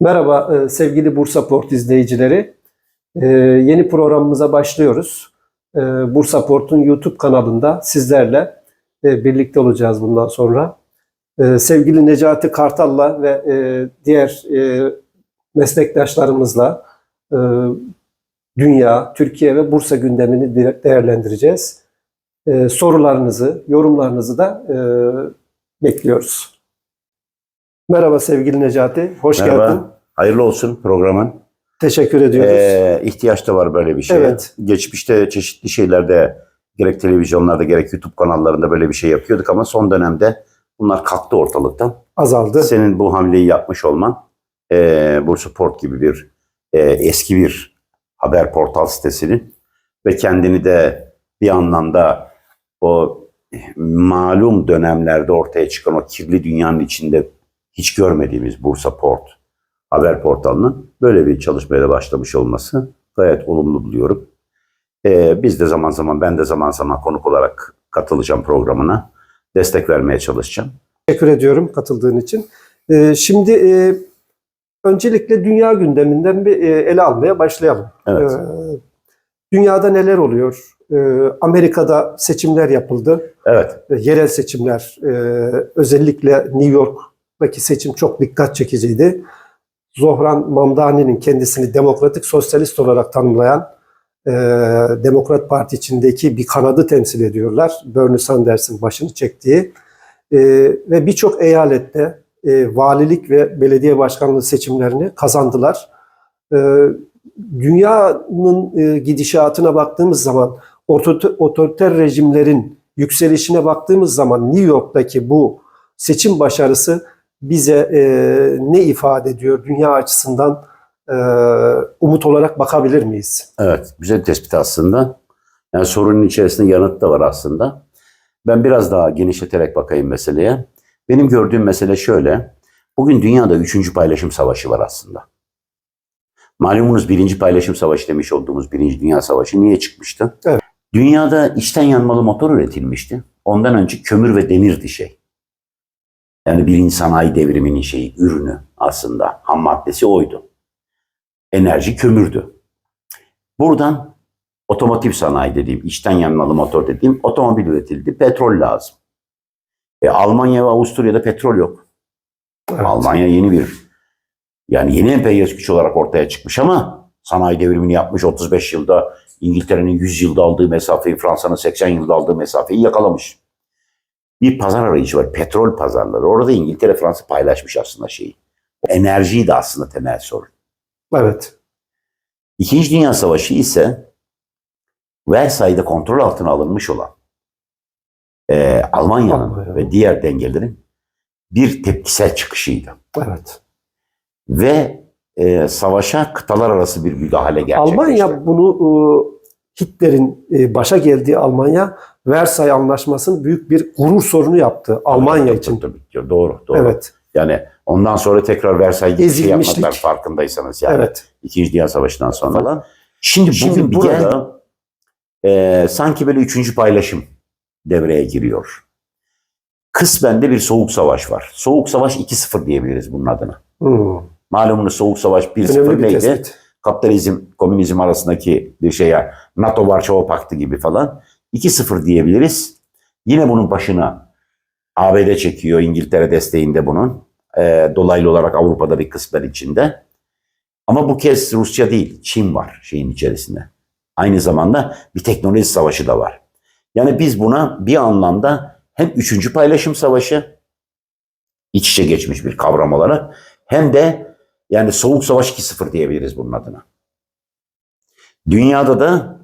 Merhaba e, sevgili Bursa Port izleyicileri. E, Yeni programımıza başlıyoruz. E, Bursa Port'un YouTube kanalında sizlerle birlikte olacağız bundan sonra. Sevgili Necati Kartal'la ve diğer meslektaşlarımızla dünya, Türkiye ve Bursa gündemini de- değerlendireceğiz. Sorularınızı, yorumlarınızı da bekliyoruz. Merhaba sevgili Necati, hoş Merhaba. geldin. Hayırlı olsun programın. Teşekkür ediyoruz. Ee, ihtiyaç da var böyle bir şeye. Evet. Geçmişte çeşitli şeylerde gerek televizyonlarda gerek YouTube kanallarında böyle bir şey yapıyorduk ama son dönemde bunlar kalktı ortalıktan. Azaldı. Senin bu hamleyi yapmış olman e, Bursa Port gibi bir e, eski bir haber portal sitesinin ve kendini de bir anlamda o malum dönemlerde ortaya çıkan o kirli dünyanın içinde hiç görmediğimiz Bursa Port haber portalının böyle bir çalışmaya da başlamış olması gayet olumlu buluyorum. Ee, biz de zaman zaman ben de zaman zaman konuk olarak katılacağım programına. Destek vermeye çalışacağım. Teşekkür ediyorum katıldığın için. Ee, şimdi e, öncelikle dünya gündeminden bir e, ele almaya başlayalım. Evet. Ee, dünyada neler oluyor? Ee, Amerika'da seçimler yapıldı. Evet. Ee, Yerel seçimler. Ee, özellikle New York'taki seçim çok dikkat çekiciydi. Zohran Mamdani'nin kendisini demokratik sosyalist olarak tanımlayan e, Demokrat Parti içindeki bir kanadı temsil ediyorlar. Bernie Sanders'ın başını çektiği. E, ve birçok eyalette e, valilik ve belediye başkanlığı seçimlerini kazandılar. E, dünyanın e, gidişatına baktığımız zaman, otoriter, otoriter rejimlerin yükselişine baktığımız zaman New York'taki bu seçim başarısı bize e, ne ifade ediyor dünya açısından e, umut olarak bakabilir miyiz? Evet, güzel tespit aslında. Yani sorunun içerisinde yanıt da var aslında. Ben biraz daha genişleterek bakayım meseleye. Benim gördüğüm mesele şöyle. Bugün dünyada üçüncü paylaşım savaşı var aslında. Malumunuz birinci paylaşım savaşı demiş olduğumuz birinci dünya savaşı niye çıkmıştı? Evet. Dünyada içten yanmalı motor üretilmişti. Ondan önce kömür ve demirdi şey. Yani birinci sanayi devriminin şeyi, ürünü aslında. Ham maddesi oydu. Enerji kömürdü. Buradan otomotiv sanayi dediğim, içten yanmalı motor dediğim otomobil üretildi. Petrol lazım. E, Almanya ve Avusturya'da petrol yok. Evet. Almanya yeni bir, yani yeni emperyalist güç olarak ortaya çıkmış ama sanayi devrimini yapmış 35 yılda İngiltere'nin 100 yılda aldığı mesafeyi, Fransa'nın 80 yılda aldığı mesafeyi yakalamış. Bir pazar arayışı var, petrol pazarları. Orada İngiltere, Fransa paylaşmış aslında şeyi. Enerjiyi de aslında temel sorun. Evet. İkinci Dünya Savaşı ise Versay'da kontrol altına alınmış olan e, Almanya'nın Almanya. ve diğer dengelerin bir tepkisel çıkışıydı. Evet. Ve e, savaşa kıtalar arası bir müdahale gerçekleşti. Almanya bunu e, Hitler'in e, başa geldiği Almanya Versay Anlaşması'nın büyük bir gurur sorunu yaptı Almanya Tabii, için. tabii, tabii. Doğru, doğru. Evet. Yani ondan sonra tekrar Versay şey yapmadılar farkındaysanız. Yani Evet. İkinci Dünya Savaşı'ndan sonra falan. Şimdi Şimdi bugün bir burada- e, sanki böyle üçüncü paylaşım devreye giriyor. Kısmen de bir soğuk savaş var. Soğuk savaş 2-0 diyebiliriz bunun adına. Hmm. Malumunuz soğuk savaş 1-0 Önemli bir neydi? tespit. Kapitalizm, komünizm arasındaki bir şey yani NATO Varşova Paktı gibi falan. 2-0 diyebiliriz. Yine bunun başına ABD çekiyor, İngiltere desteğinde bunun. E, dolaylı olarak Avrupa'da bir kısmen içinde. Ama bu kez Rusya değil, Çin var şeyin içerisinde. Aynı zamanda bir teknoloji savaşı da var. Yani biz buna bir anlamda hem üçüncü paylaşım savaşı iç içe geçmiş bir kavram olarak hem de yani soğuk savaş 2-0 diyebiliriz bunun adına. Dünyada da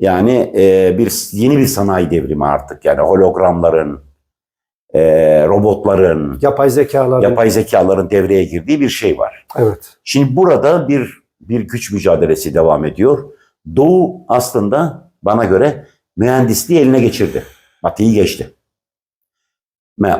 yani e, bir yeni bir sanayi devrimi artık yani hologramların, e, robotların, Yapay zekalar. yapay zekaların devreye girdiği bir şey var. Evet. Şimdi burada bir bir güç mücadelesi devam ediyor. Doğu aslında bana göre mühendisliği eline geçirdi. Batı'yı geçti.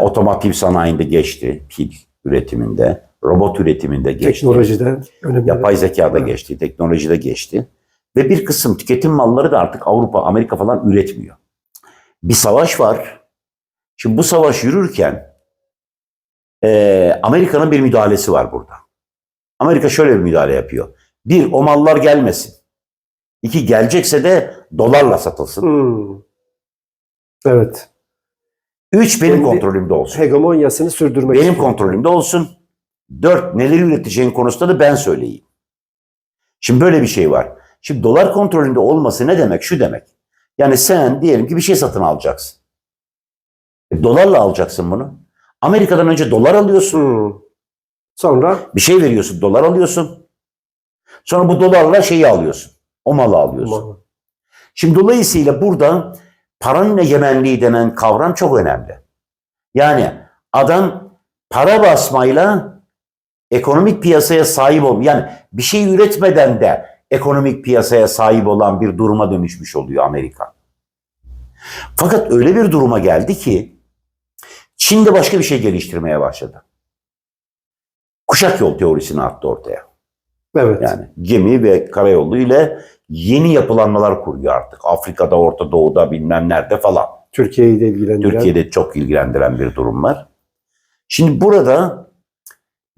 Otomotiv sanayinde geçti, pil üretiminde, robot üretiminde geçti. Teknolojide önemli. Yapay zekada Evet. geçti, teknolojide geçti. Ve bir kısım tüketim malları da artık Avrupa, Amerika falan üretmiyor. Bir savaş var. Şimdi bu savaş yürürken eee, Amerika'nın bir müdahalesi var burada. Amerika şöyle bir müdahale yapıyor. Bir, o mallar gelmesin. İki, gelecekse de dolarla satılsın. Hmm. Evet. Üç, benim Kendi- kontrolümde olsun. Hegemonyasını sürdürmek Benim istiyor. kontrolümde olsun. Dört, neleri üreteceğin konusunda da ben söyleyeyim. Şimdi böyle bir şey var. Şimdi dolar kontrolünde olması ne demek? Şu demek. Yani sen diyelim ki bir şey satın alacaksın. E, dolarla alacaksın bunu. Amerika'dan önce dolar alıyorsun. Hmm. Sonra Bir şey veriyorsun, dolar alıyorsun. Sonra bu dolarla şeyi alıyorsun. O malı alıyorsun. Şimdi dolayısıyla burada paranın egemenliği denen kavram çok önemli. Yani adam para basmayla ekonomik piyasaya sahip ol. Yani bir şey üretmeden de ekonomik piyasaya sahip olan bir duruma dönüşmüş oluyor Amerika. Fakat öyle bir duruma geldi ki Çin de başka bir şey geliştirmeye başladı. Kuşak yol teorisini attı ortaya. Evet. Yani gemi ve karayolu ile yeni yapılanmalar kuruyor artık. Afrika'da, Orta Doğu'da bilmem nerede falan. Türkiye'yi de ilgilendiren. Türkiye'de çok ilgilendiren bir durum var. Şimdi burada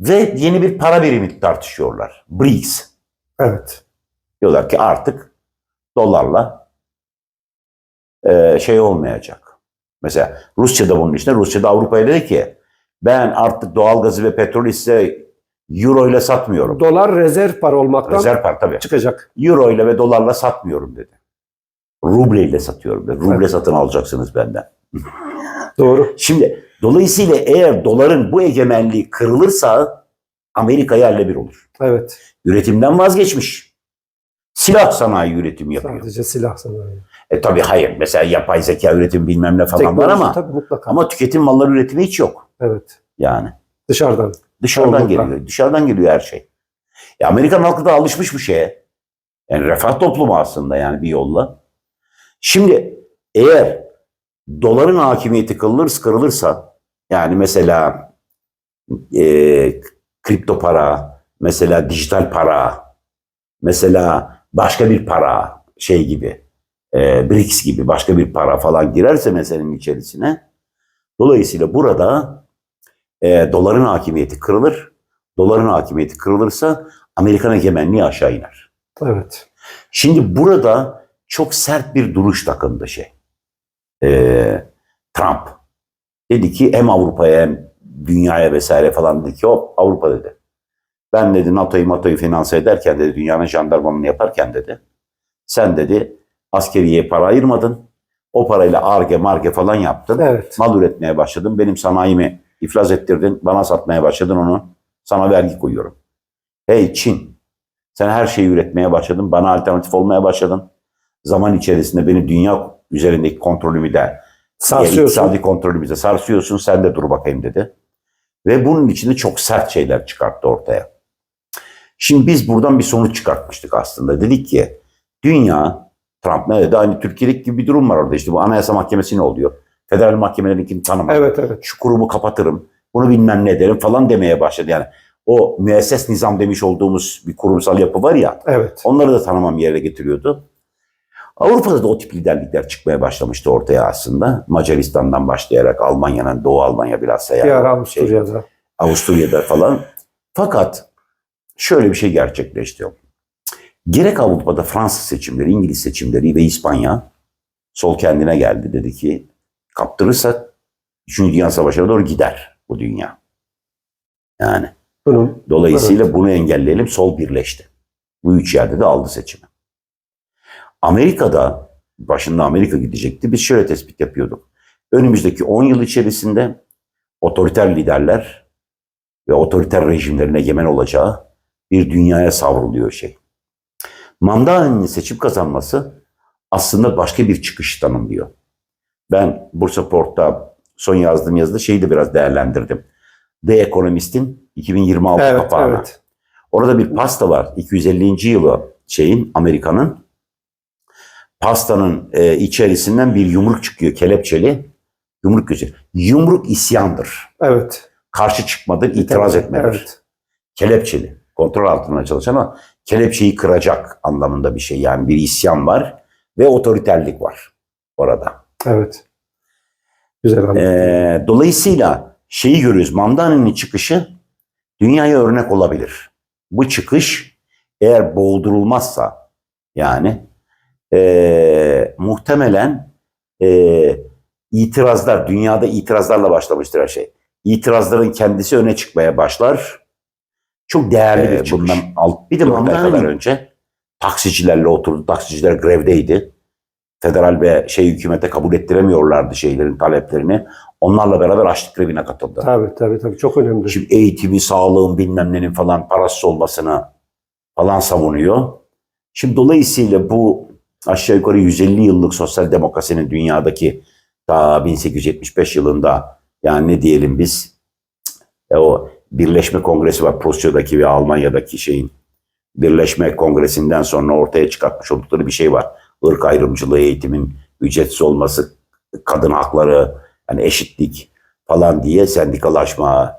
ve yeni bir para birimi tartışıyorlar. BRICS. Evet. Diyorlar ki artık dolarla e, şey olmayacak. Mesela Rusya'da bunun içinde. Rusya'da Avrupa'ya dedi ki ben artık doğalgazı ve petrolü size euro ile satmıyorum. Dolar rezerv para olmaktan Rezerv para tabii. çıkacak. Euro ile ve dolarla satmıyorum dedi. Ruble ile satıyorum dedi. Ruble Evet. satın alacaksınız benden. Doğru. Şimdi dolayısıyla eğer doların bu egemenliği kırılırsa Amerika yerle bir olur. Evet. Üretimden vazgeçmiş. Silah sanayi üretimi yapıyor. Sadece silah sanayi. E tabii hayır. Mesela yapay zeka üretimi bilmem ne falan var Teknoloji ama tabii mutlaka. ama tüketim malları üretimi hiç yok. evet. Yani Dışarıdan. dışarıdan Çoğunlukla. geliyor. Dışarıdan geliyor her şey. E Amerikan halkı da alışmış bu şeye. Yani refah toplumu aslında yani bir yolla. Şimdi eğer doların hakimiyeti kırılır, kırılırsa yani mesela e, kripto para, mesela dijital para, mesela başka bir para şey gibi, e, BRICS gibi başka bir para falan girerse meselenin içerisine dolayısıyla burada e, doların hakimiyeti kırılır. Doların hakimiyeti kırılırsa Amerikan egemenliği aşağı iner. Evet. Şimdi burada çok sert bir duruş takındı şey. Ee, Trump. Dedi ki hem Avrupa'ya hem dünyaya vesaire falan dedi ki hop Avrupa dedi. Ben dedi NATO'yu NATO'yu finanse ederken dedi dünyanın jandarmalığını yaparken dedi. Sen dedi askeriye para ayırmadın. O parayla arge marge falan yaptın. Evet. Mal üretmeye başladın. Benim sanayimi iflas ettirdin. Bana satmaya başladın onu. Sana vergi koyuyorum. Hey Çin. Sen her şeyi üretmeye başladın. Bana alternatif olmaya başladın. Zaman içerisinde beni dünya üzerindeki kontrolümü de Sarsıyorsun. iktisadi kontrolümü de sarsıyorsun. Sen de dur bakayım dedi. Ve bunun içinde çok sert şeyler çıkarttı ortaya. Şimdi biz buradan bir sonuç çıkartmıştık aslında. Dedik ki dünya Trump ne dedi? Hani Türkiye'deki gibi bir durum var orada. İşte bu anayasa mahkemesi ne oluyor? Federal mahkemelerinkini tanımaz. Evet evet. Şu kurumu kapatırım. Bunu bilmem ne ederim falan demeye başladı. Yani o müesses nizam demiş olduğumuz bir kurumsal yapı var ya. Evet. Onları da tanımam yerine getiriyordu. Avrupa'da da o tip liderlikler çıkmaya başlamıştı ortaya aslında. Macaristan'dan başlayarak Almanya'nın, Doğu Almanya bilhassa yani. Bir ara Şey, Avusturya'da. Avusturya'da falan. Fakat şöyle bir şey gerçekleşti. Gerek Avrupa'da Fransız seçimleri, İngiliz seçimleri ve İspanya sol kendine geldi. Dedi ki kaptırırsak 3. Dünya Savaşı'na doğru gider bu dünya. Yani Bunun Dolayısıyla bunu engelleyelim. Sol birleşti. Bu üç yerde de aldı seçimi. Amerika'da başında Amerika gidecekti. Biz şöyle tespit yapıyorduk. Önümüzdeki 10 yıl içerisinde otoriter liderler ve otoriter rejimlerin egemen olacağı bir dünyaya savruluyor şey. Mandalini'nin seçim kazanması aslında başka bir çıkış tanımlıyor. Ben Bursa Port'ta son yazdığım yazıda şeyi de biraz değerlendirdim. The Economist'in 2026 evet kapağına. evet. Orada bir pasta var. 250. yılı şeyin Amerika'nın. Pastanın e, içerisinden bir yumruk çıkıyor kelepçeli. Yumruk gözü. Yumruk isyandır. Evet. Karşı çıkmadır, itiraz etmedir. Evet. Kelepçeli. Kontrol altında çalışan ama kelepçeyi kıracak anlamında bir şey. Yani bir isyan var ve otoriterlik var orada. Evet. Güzel anladım. Ee, dolayısıyla şeyi görüyoruz. Mandani'nin çıkışı dünyaya örnek olabilir. bu çıkış eğer boğdurulmazsa yani eee, muhtemelen eee, itirazlar, dünyada itirazlarla başlamıştır her şey. İtirazların kendisi öne çıkmaya başlar. Çok değerli Ee, bir çıkış. bundan alt, bir de bundan kadar önce taksicilerle oturdu. Taksiciler grevdeydi. Federal ve şey hükümete kabul ettiremiyorlardı şeylerin taleplerini. Onlarla beraber açlık grevine katıldı. Tabii tabii tabii çok önemli. Şimdi eğitimi, sağlığın bilmem nenin falan parasız olmasını falan savunuyor. Şimdi dolayısıyla bu aşağı yukarı 150 yıllık sosyal demokrasinin dünyadaki ta 1875 yılında yani ne diyelim biz e, o Birleşme Kongresi var Prusya'daki ve Almanya'daki şeyin Birleşme Kongresi'nden sonra ortaya çıkartmış oldukları bir şey var. Irk ayrımcılığı, eğitimin ücretsiz olması, kadın hakları, yani eşitlik falan diye sendikalaşma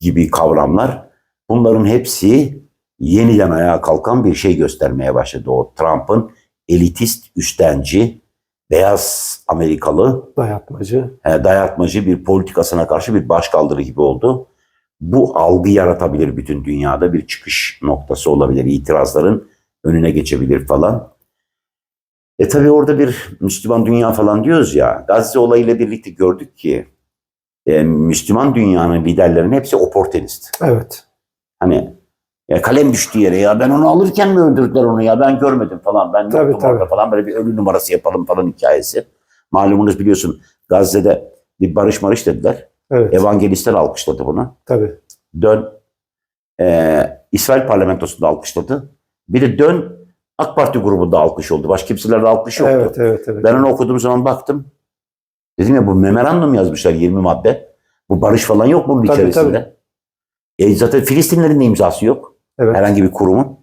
gibi kavramlar bunların hepsi yeniden ayağa kalkan bir şey göstermeye başladı. O Trump'ın elitist, üstenci, beyaz Amerikalı Dayatmacı. e, dayatmacı bir politikasına karşı bir başkaldırı gibi oldu. Bu algı yaratabilir bütün dünyada bir çıkış noktası olabilir. İtirazların önüne geçebilir falan. E tabi orada bir Müslüman dünya falan diyoruz ya. Gazze olayıyla birlikte gördük ki e, Müslüman dünyanın liderlerinin hepsi oportunist. Evet. Hani ya kalem düştü yere ya ben onu alırken mi öldürdüler onu ya ben görmedim falan ben Tabii, yoktum orada tabii. falan böyle bir ölü numarası yapalım falan hikayesi. Malumunuz biliyorsun Gazze'de bir barış marış dediler. Evet. Evangelistler alkışladı bunu. Tabii. Dön eee, İsrail parlamentosunda alkışladı. Bir de dön AK Parti grubunda alkış oldu. Başka kimselerde alkış yoktu. Evet evet evet. Ben onu okuduğum zaman baktım. Dedim ya bu memorandum yazmışlar 20 madde. Bu barış falan yok bunun Tabii, içerisinde. E zaten Filistinlerin de imzası yok. Evet. Herhangi bir kurumun.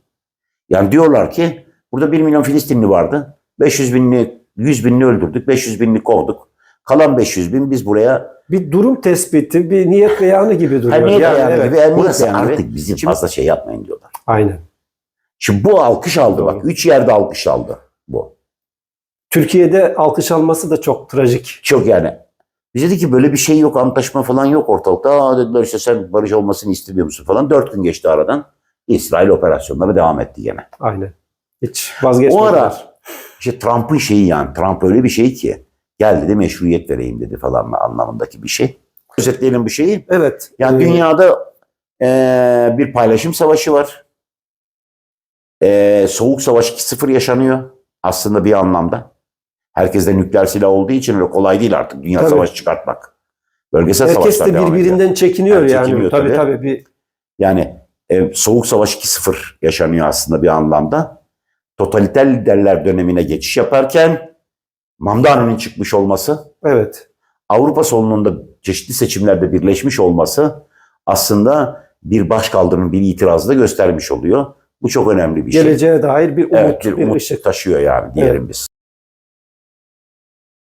Yani diyorlar ki burada 1 milyon Filistinli vardı. 500 binini, 100 binini öldürdük. 500 binini kovduk. Kalan 500 bin biz buraya Bir durum tespiti, bir niyet beyanı gibi duruyor. Hani niyet Yani beyanı evet. gibi, emniyet Burası beyanı artık bizim Şimdi- fazla şey yapmayın diyorlar. Aynen. Şimdi bu alkış aldı bak. Üç yerde alkış aldı bu. Türkiye'de alkış alması da çok trajik. Çok yani. Biz dedik ki böyle bir şey yok, antlaşma falan yok ortalıkta. Aa dediler işte sen barış olmasını istemiyor musun falan. Dört gün geçti aradan. İsrail operasyonları devam etti gene. Aynen. Hiç vazgeçmediler. O ara işte Trump'ın şeyi yani Trump öyle bir şey ki geldi de meşruiyet vereyim dedi falan mı anlamındaki bir şey. Özetleyelim bu şeyi. Evet. Yani Ee, dünyada eee, bir paylaşım savaşı var. Eee, soğuk savaş 2-0 yaşanıyor aslında bir anlamda. Herkes de nükleer silah olduğu için öyle kolay değil artık dünya Tabii. savaşı çıkartmak. Bölgesel Herkes savaşlar de birbirinden çekiniyor Yani yani. çekiniyor tabii tabii. tabii bir Yani e, soğuk savaş 2-0 yaşanıyor aslında bir anlamda. Totaliter liderler dönemine geçiş yaparken Mamdani'nin çıkmış olması evet. Avrupa solununda çeşitli seçimlerde birleşmiş olması aslında bir başkaldırının bir itirazı da göstermiş oluyor. Bu çok önemli bir şey. Geleceğe dair bir umut, evet, bir bir umut ışık. taşıyor yani diyelim biz.